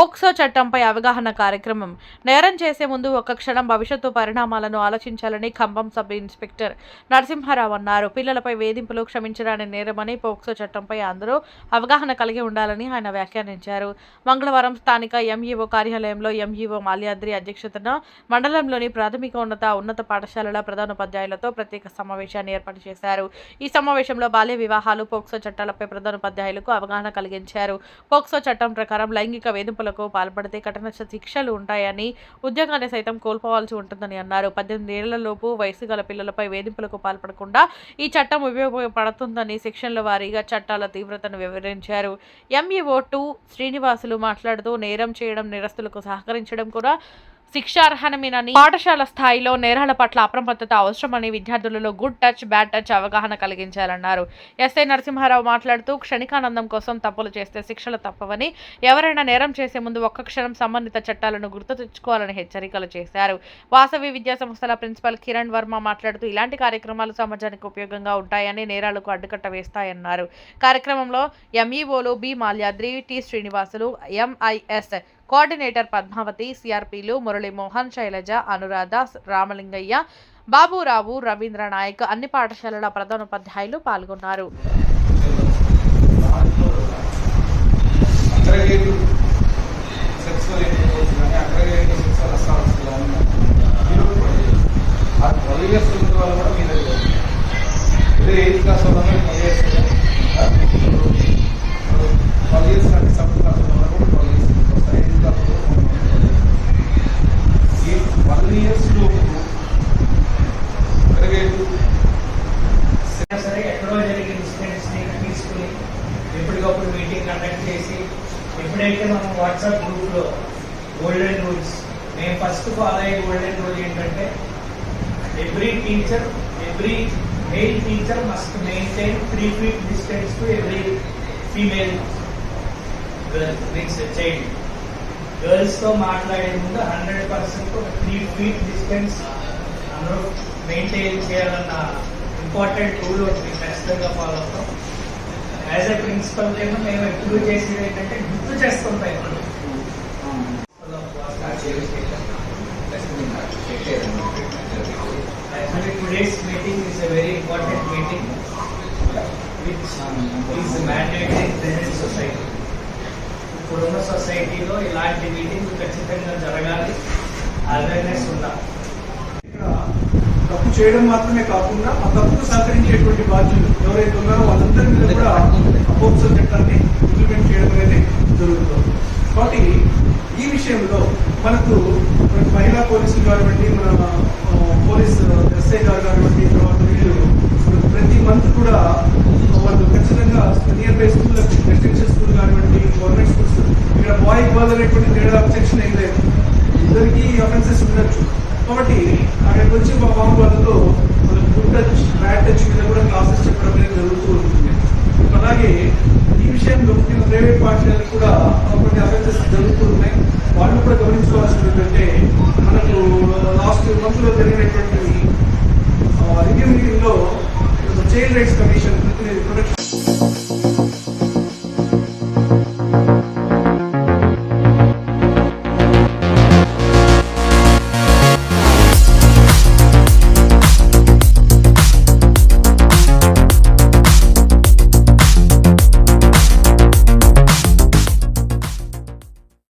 POCSO చట్టంపై అవగాహన కార్యక్రమం నేరం చేసే ముందు ఒక క్షణం భవిష్యత్తు పరిణామాలను ఆలోచించాలని ఖమ్మం సబ్ ఇన్స్పెక్టర్ నరసింహారావు అన్నారు. పిల్లలపై వేధింపులు క్షమించడాన్ని నేరమని పోక్సో చట్టంపై అందరూ అవగాహన కలిగి ఉండాలని ఆయన వ్యాఖ్యానించారు. మంగళవారం స్థానిక ఎంఈఓ కార్యాలయంలో ఎంఈఓ మాల్యాద్రి అధ్యక్షతన మండలంలోని ప్రాథమిక ఉన్నత ఉన్నత పాఠశాలల ప్రధానోపాధ్యాయులతో ప్రత్యేక సమావేశాన్ని ఏర్పాటు చేశారు. ఈ సమావేశంలో బాల్య వివాహాలు పోక్సో చట్టాలపై ప్రధానోపాధ్యాయులకు అవగాహన కలిగించారు. పోక్సో చట్టం ప్రకారం లైంగిక వేధింపులకు పాల్పడితే కఠిన శిక్షలు ఉంటాయని ఉద్యోగాన్ని సైతం కోల్పోవాల్సి ఉంటుందని అన్నారు. పద్దెనిమిది ఏళ్ళలోపు వయసు గల పిల్లలపై వేధింపులకు పాల్పడకుండా ఈ చట్టం ఉపయోగపడుతుందని శిక్షణల వారీగా చట్టాల తీవ్రతను వివరించారు. ఎంఈఓ టూ శ్రీనివాసులు మాట్లాడుతూ నేరం చేయడం నిరస్తులకు సహకరించడం కూడా శిక్షార్హనమేనని పాఠశాల స్థాయిలో నేరాల పట్ల అప్రమత్తత అవసరమని విద్యార్థులలో గుడ్ టచ్ బ్యాడ్ టచ్ అవగాహన కలిగించాలన్నారు. ఎస్ఐ నరసింహారావు మాట్లాడుతూ క్షణికానందం కోసం తప్పులు చేస్తే శిక్షలు తప్పవని ఎవరైనా నేరం చేసే ముందు ఒక్క క్షణం సంబంధిత చట్టాలను గుర్తు తెచ్చుకోవాలని హెచ్చరికలు చేశారు. వాసవి విద్యా సంస్థల ప్రిన్సిపల్ కిరణ్ వర్మ మాట్లాడుతూ ఇలాంటి కార్యక్రమాలు సమాజానికి ఉపయోగంగా ఉంటాయని నేరాలకు అడ్డుకట్ట వేస్తాయన్నారు. కార్యక్రమంలో ఎంఈఓలు B Malyadri T Srinivasulu MIS coordinator Padmavathi సిఆర్పీలు Muralimohan Sailaja Anuradha Ramalingaiah Baburao Ravindra Naik అన్ని పాఠశాలల ప్రధానోపాధ్యాయులు పాల్గొన్నారు. అగ్రగేటివ్ చేసి ఎప్పటికప్పుడు మీటింగ్ కండక్ట్ చేసి ఎప్పుడైతే మనం వాట్సాప్ గ్రూప్లో గోల్డెన్ రూల్స్ మేము ఫస్ట్ ఫాలో అయ్యే గోల్డెన్ రూల్ ఏంటంటే every teacher every male teacher must maintain three feet distance to every female girl means child గర్ల్స్తో మాట్లాడే ముందు హండ్రెడ్ పర్సెంట్ ఒక త్రీ ఫీట్ డిస్టెన్స్ అందరూ మెయింటైన్ చేయాలన్న ఇంపార్టెంట్ రూల్ ఒకటి ఖచ్చితంగా ఫాలో అవుతాం. యాజ్ ఎ ప్రిన్సిపల్ ఏమో మేము ఎప్పుడు చేసేది ఏంటంటే గుర్తు చేస్తుంటాం actually today's meeting is a very important meeting which is mandated present society ఇప్పుడున్న సొసైటీలో ఇలాంటి మీటింగ్ ఖచ్చితంగా జరగాలి. అవేర్నెస్ ఉండాలి. తప్పు చేయడం మాత్రమే కాకుండా ఆ తప్పుకు సహకరించేటువంటి బాధ్యులు ఎవరైతే ఉన్నారో వాళ్ళందరి మీద కూడా అపోక్సో చట్టాన్ని ఇంప్లిమెంట్ చేయడం అనేది జరుగుతుంది. కాబట్టి ఈ విషయంలో మనకు మహిళా పోలీసులు కానివ్వండి మన పోలీస్ ఎస్ఐ గారు కానివ్వండి తర్వాత వీళ్ళు ప్రతి మంత్ కూడా వాళ్ళు ఖచ్చితంగా near by school residential school కానివ్వండి గవర్నమెంట్ స్కూల్స్ ఇక్కడ బాయ్ గర్ల్ అనేటువంటి ఇక్కడికి వచ్చి మా మామ వాళ్ళతో మన ఫుడ్ టచ్ బ్యాడ్ టచ్ మీద కూడా క్లాసెస్ చెప్పడం అనేది జరుగుతూ ఉంటుంది. అలాగే ఈ విషయంలో ముఖ్యంగా ప్రైవేట్ పాఠశాలలు కూడా కొన్ని అవేర్నెస్ జరుగుతూ ఉన్నాయి. వాళ్ళు కూడా గమనించుకోవాల్సింది ఏంటంటే మనకు లాస్ట్ మంత్లో జరిగినటువంటి రివ్యూ మీటింగ్లో చైల్డ్ రైట్స్ కమిషన్ ప్రొటెక్షన్